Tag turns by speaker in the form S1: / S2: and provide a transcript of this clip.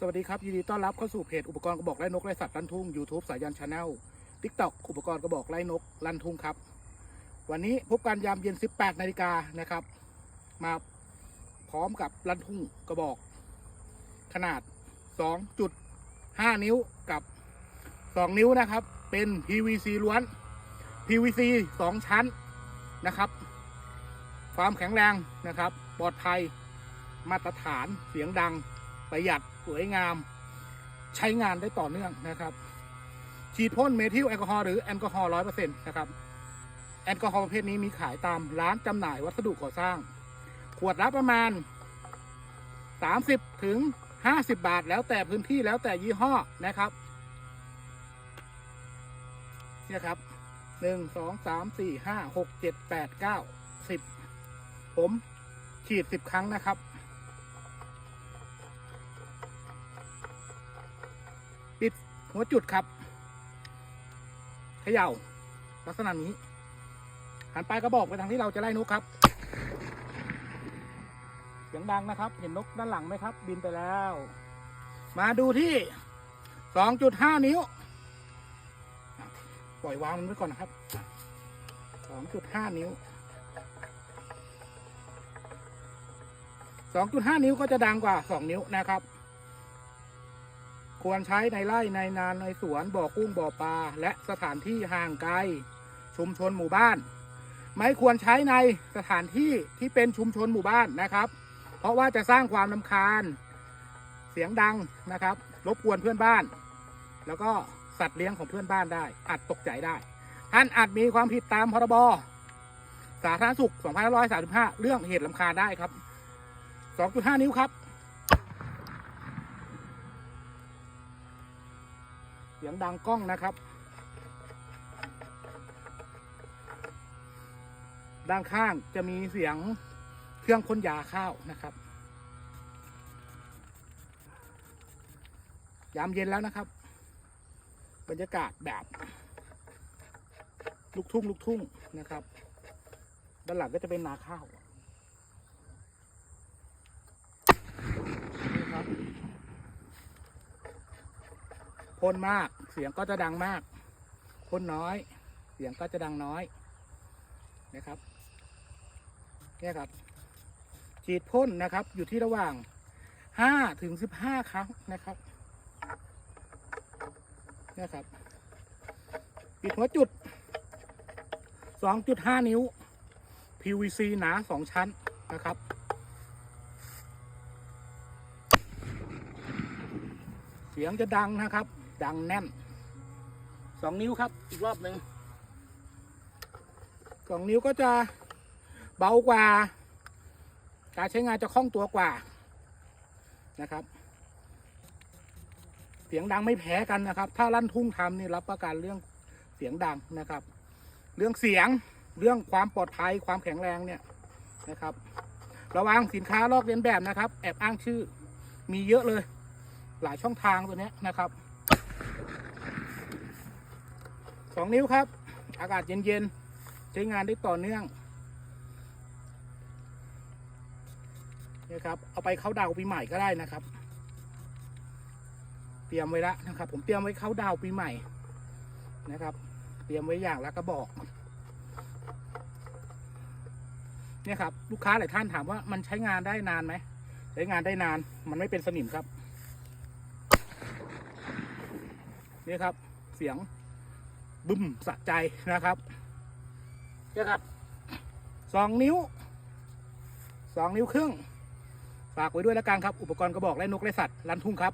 S1: สวัสดีครับ ยินดีต้อนรับเข้าสู่เพจอุปกรณ์กระบอกไล่นกไล่สัตว์ลันทุ่ง YouTube สายยันชาแนล TikTok อุปกรณ์กระบอกไล่นกลันทุ่งครับ วันนี้พบกันยามเย็น 18นาฬิกานะครับ มาพร้อมกับลันทุ่งกระบอก ขนาด 2.5 นิ้วกับ 2 นิ้วนะครับ เป็น PVC ล้วน PVC 2 ชั้นนะครับ ความแข็งแรงนะครับ ปลอดภัยมาตรฐานเสียงดัง ประหยัดสวยงาม ใช้งานได้ต่อเนื่องนะครับ ฉีดพ่นเมทิลแอลกอฮอล์หรือแอลกอฮอล์ร้อยเปอร์เซ็นต์นะครับ แอลกอฮอล์ประเภทนี้มีขายตามร้านจำหน่ายวัสดุก่อสร้าง ขวดละประมาณ 30ถึง50 บาท แล้วแต่พื้นที่แล้วแต่ยี่ห้อนะครับนี่ครับหนึ่งสองสามสี่ห้าหกเจ็ดแปดเก้าสิบผมฉีดสิบครั้งนะครับ ปิด หัวจุดครับเขย่า ลักษณะนี้หันปลายกระบอกไปทางที่เราจะไล่นกครับ เสียงดังนะครับ เห็นนกด้านหลังไหมครับ บินไปแล้ว มาดูที่2.5นิ้ว ปล่อยวางมันไว้ก่อนนะครับ2.5นิ้ว2.5นิ้วก็จะดังกว่า2นิ้วนะครับ ควรใช้ในไร่ในนานในสวนบ่อกุ้งบ่อปลาและสถานที่ห่างไกล ชุมชนหมู่บ้าน ไม่ควรใช้ในสถานที่ที่เป็นชุมชนหมู่บ้านนะครับ เพราะว่าจะสร้างความลำคาญ เสียงดังนะครับ รบกวนเพื่อนบ้าน แล้วก็สัตว์เลี้ยงของเพื่อนบ้านได้อาจตกใจได้ ท่านอาจมีความผิดตามพรบสาธารณสุข 2535 เรื่องเหตุลำคาญได้ครับ 2.5 นิ้วครับ เสียงดังกล้องนะครับ ด้านข้างจะมีเสียงเครื่องพ่นยาข้าวนะครับ ยามเย็นแล้วนะครับ บรรยากาศแบบลูกทุ่งลูกทุ่งนะครับ ด้านหลังก็จะเป็นนาข้าวนี่ครับ พ่นมาก เสียงก็จะดังมากพ่นน้อย เสียงก็จะดังน้อยนะครับนี่ครับ ฉีดพ่นนะครับ อยู่ที่ระหว่างห้าถึงสิบห้าครั้งนะครับนี่ครับ ปิดหัวจุดสองจุดห้านิ้ว PVC หนาสองชั้นนะครับเสียงจะดังนะครับ ดังแน่นสองนิ้วครับ อีกรอบหนึ่งสองนิ้วก็จะเบากว่า การใช้งานจะคล่องตัวกว่านะครับ เสียงดังไม่แพ้กันนะครับ ถ้าลั่นทุ่งทำนี่รับประกันเรื่องเสียงดังนะครับ เรื่องเสียงเรื่องความปลอดภัยความแข็งแรงเนี่ยนะครับ ระวังสินค้าลอกเลียนแบบนะครับ แอบอ้างชื่อมีเยอะเลย หลายช่องทางตัวนี้นะครับ สองนิ้วครับ อากาศเย็นๆ ใช้งานได้ต่อเนื่องเนี่ยครับ เอาไปเข้าดาวปีใหม่ก็ได้นะครับ เตรียมไว้แล้วนะครับ ผมเตรียมไว้เข้าดาวปีใหม่นะครับ เตรียมไว้อย่างละกระบอกเนี่ยครับลูกค้าหลายท่านถามว่ามันใช้งานได้นานไหมใช้งานได้นานมันไม่เป็นสนิมครับนี่ครับ เสียง บึ้มสะใจนะครับเนี่ยครับสองนิ้วสองนิ้วครึ่งฝากไว้ด้วยแล้วกันครับ อุปกรณ์กระบอกไล่นกไล่สัตว์ลันทุ่งครับ